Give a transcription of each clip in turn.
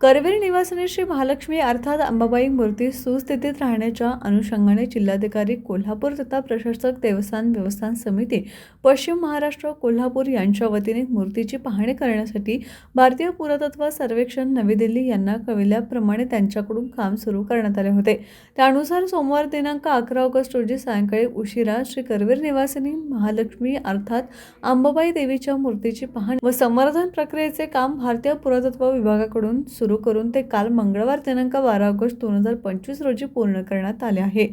करवीर निवासिनी श्री महालक्ष्मी अर्थात अंबाबाई मूर्ती सुस्थितीत राहण्याच्या अनुषंगाने जिल्हाधिकारी कोल्हापूर तथा प्रशासक देवस्थान व्यवस्थान समिती पश्चिम महाराष्ट्र कोल्हापूर यांच्या वतीने मूर्तीची पाहणी करण्यासाठी भारतीय पुरातत्व सर्वेक्षण नवी दिल्ली यांना कळविल्याप्रमाणे त्यांच्याकडून काम सुरू करण्यात आले होते. त्यानुसार सोमवार दिनांक अकरा ऑगस्ट रोजी सायंकाळी उशिरा श्री करवीर निवासिनी महालक्ष्मी अर्थात अंबाबाई देवीच्या मूर्तीची पाहणी व संवर्धन प्रक्रियेचे काम भारतीय पुरातत्व विभागाकडून सुरू करून ते काल मंगळवार दिनांक बारा ऑगस्ट दोन हजार पंचवीस रोजी पूर्ण करण्यात आले आहे.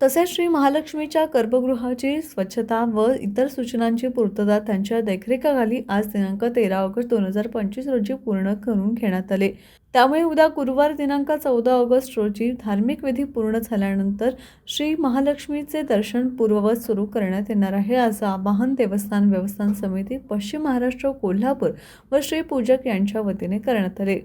तसेच श्री महालक्ष्मीच्या गर्भगृहाची स्वच्छता व इतर सूचनांची पूर्तता त्यांच्या देखरेखाखाली आज दिनांक तेरा ऑगस्ट दोन हजार पंचवीस रोजी पूर्ण करून घेण्यात आले. त्यामुळे उद्या गुरुवार दिनांक चौदा ऑगस्ट रोजी धार्मिक विधी पूर्ण झाल्यानंतर श्री महालक्ष्मीचे दर्शन पूर्ववत सुरू करण्यात येणार आहे असं आवाहन देवस्थान व्यवस्थान समिती पश्चिम महाराष्ट्र कोल्हापूर व श्री पूजक यांच्या वतीने करण्यात आले.